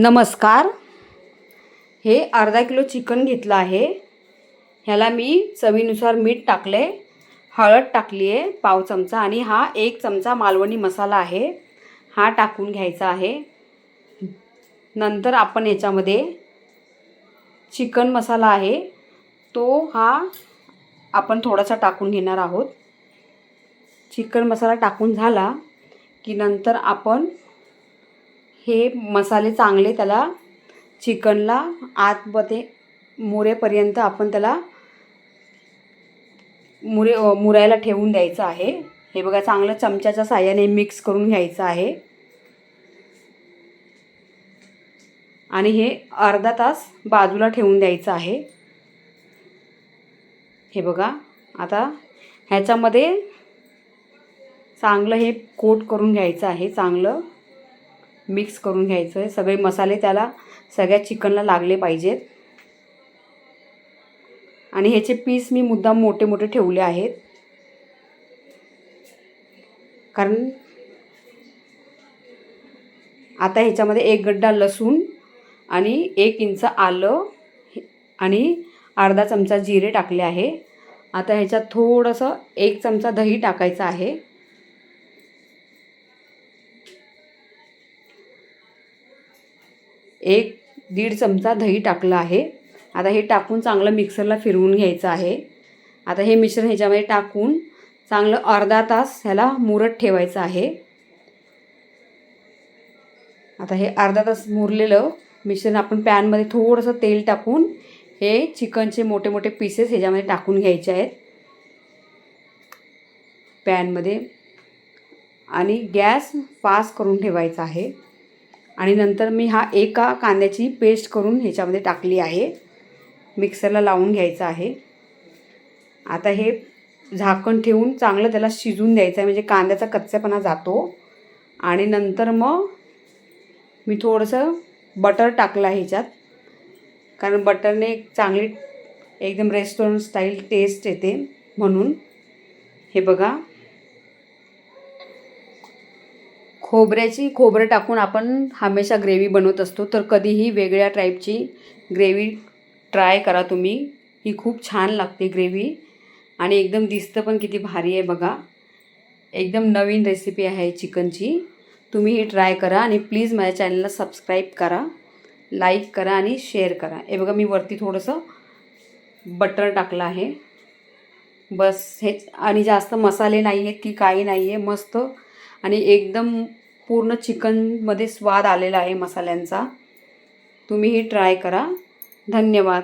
नमस्कार. हे अर्धा किलो चिकन घेतलं आहे. ह्याला मी चवीनुसार मीठ टाकले हळद टाकली आहे पाव चमचा आणि हा एक चमचा मालवणी मसाला आहे. हा टाकून घ्यायचा आहे. नंतर आपण याच्यामध्ये चिकन मसाला आहे. तो हा आपण थोडासा टाकून घेणार आहोत. चिकन मसाला टाकून झाला की नंतर आपण हे मसाले चांगले त्याला चिकनला आतमध्ये मुरेपर्यंत आपण त्याला मुरे मुरायला ठेवून द्यायचं आहे. हे बघा चांगलं चमच्याच्या साह्याने मिक्स करून घ्यायचं आहे. आणि हे अर्धा तास बाजूला ठेवून द्यायचं आहे. हे बघा आता ह्याच्यामध्ये चांगलं हे कोट करून घ्यायचं आहे चांगलं. मिक्स करून घ्यायचं आहे सगळे मसाले त्याला सगळ्या चिकनला लागले पाहिजेत. आणि ह्याचे पीस मी मुद्दाम मोठे मोठे ठेवले आहेत. कारण आता ह्याच्यामध्ये एक गड्डा लसूण आणि एक इंच आलं आणि अर्धा चमचा जिरे टाकले आहे. आता ह्याच्यात थोडंसं एक चमचा दही टाकायचं आहे. एक दीड चमचा दही टाकलं आहे. आता हे टाकून चांगलं मिक्सरला फिरवून घ्यायचं आहे. आता हे मिश्रण ह्याच्यामध्ये टाकून चांगलं अर्धा तास ह्याला मुरत ठेवायचं आहे. आता हे अर्धा तास मुरलेलं मिश्रण आपण पॅनमध्ये थोडंसं तेल टाकून हे चिकनचे मोठे मोठे पीसेस ह्याच्यामध्ये टाकून घ्यायचे आहेत. पॅनमध्ये आणि गॅस फास्ट करून ठेवायचा आहे. आणि नंतर मी हा एका कांद्याची पेस्ट करून ह्याच्यामध्ये टाकली आहे. मिक्सरला लावून घ्यायचं आहे. आता हे झाकण ठेवून चांगलं त्याला शिजून द्यायचं आहे. म्हणजे कांद्याचा कच्चापणा जातो. आणि नंतर मग मी थोडंसं बटर टाकलं आहे ह्याच्यात. कारण बटरने एक चांगली एकदम रेस्टॉरंट स्टाईल टेस्ट येते म्हणून. हे बघा. खोबऱ्याची खोबरं टाकून आपण हमेशा ग्रेव्ही बनवत असतो. तर कधीही वेगळ्या टाईपची ग्रेव्ही ट्राय करा तुम्ही. ही खूप छान लागते ग्रेव्ही. आणि एकदम दिसतं पण किती भारी आहे बघा. एकदम नवीन रेसिपी आहे चिकनची. तुम्ही ही ट्राय करा आणि प्लीज माझ्या चॅनलला सबस्क्राईब करा. लाईक करा आणि शेअर करा. हे बघा मी वरती थोडंसं बटर टाकलं आहे. बस हेच आणि जास्त मसाले नाही आहेत की काही नाही आहे मस्त आणि एकदम पूर्ण चिकनमध्ये स्वाद आलेला आहे मसाल्यांचा. तुम्ही ही ट्राय करा. धन्यवाद.